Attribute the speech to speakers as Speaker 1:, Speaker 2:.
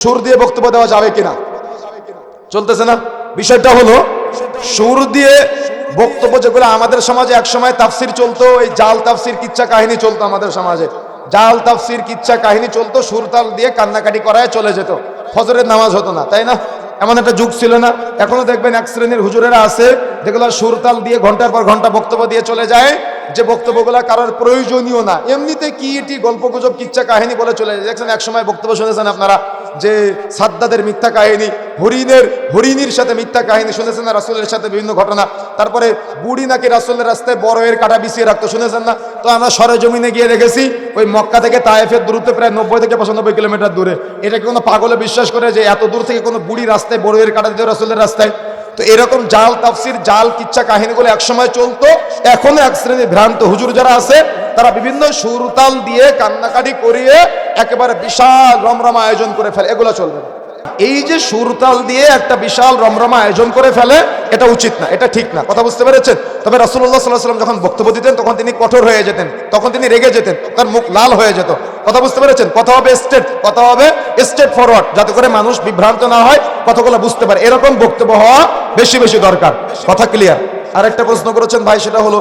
Speaker 1: সুর দিয়ে বক্তব্য দেওয়া যাবে কিনা? চলতেছে না? বিষয়টা হলো, সুর দিয়ে বক্তব্য যেগুলো আমাদের সমাজে একসময় তাফসির চলতো, এই জাল তাফসির কিচ্ছা কাহিনী চলতো আমাদের সমাজে। জাল তাফসির কিচ্ছা কাহিনী চলতো সুরতাল দিয়ে কান্নাকাটি করায় চলে যেত। ফজরের নামাজ হতো না, তাই না? এমন একটা যুগ ছিল না। এখনও দেখবেন এক শ্রেণির হুজুরেরা আছে, যেগুলো সুরতাল দিয়ে ঘণ্টার পর ঘণ্টা বক্তব্য দিয়ে চলে যায়, যে বক্তব্যগুলো কারোর প্রয়োজনীয় না। এমনিতে কি এটি গল্প গুজব কিচ্ছা কাহিনী বলে চলে যায়? দেখছেন এক সময় বক্তব্য শুনেছেন আপনারা? যে সাদ্দাদের মিথ্যা কাহিনী, হরিণের, হরিণীর সাথে মিথ্যা কাহিনী শুনেছেন না, রাসুলের সাথে বিভিন্ন ঘটনা। তারপরে বুড়ি নাকি রাসুলের রাস্তায় বড়ের কাটা বিছিয়ে রাখতো, শুনেছেন না? তো আমরা সরেজমিনে গিয়ে দেখেছি, ওই মক্কা থেকে তায়েফের দূরত্ব প্রায় নব্বই থেকে পঁচানব্বই কিলোমিটার দূরে। এটা কি কোনো পাগলে বিশ্বাস করে যে এত দূর থেকে কোনো বুড়ি রাস্তায় বড়ের কাটা দিতে রাসুলের রাস্তায়? তো এরকম জাল তাফসির, জাল কিচ্ছা কাহিনীগুলো একসময় চলতো, এখনও এক শ্রেণির ভ্রান্ত হুজুর যারা আছে তারা বিভিন্ন সুরতাল দিয়ে কান্নাকাটি করিয়ে একেবারে বিশাল রমরমা আয়োজন করে ফেলে। এগুলো চলবে এই যে সুরতাল দিয়ে একটা বিশাল রমরমা আয়োজন করে ফেলে, এটা উচিত না, এটা ঠিক না। কথা বুঝতে পেরেছেন? তবে রাসুল্লাহ সাল্লাহ সাল্লাম যখন বক্তব্য দিতেন, তখন তিনি কঠোর হয়ে যেতেন, তখন তিনি রেগে যেতেন, তার মুখ লাল হয়ে যেত। কথা বুঝতে পেরেছেন? কথা হবে স্টেট কথা হবে স্টেট ফরওয়ার্ড যাতে করে মানুষ বিভ্রান্ত না হয়, কথাগুলো বুঝতে পারে। এরকম বক্তব্য হওয়া বেশি বেশি দরকার। কথা ক্লিয়ার আরেকটা প্রশ্ন করেছেন ভাই, সেটা হলো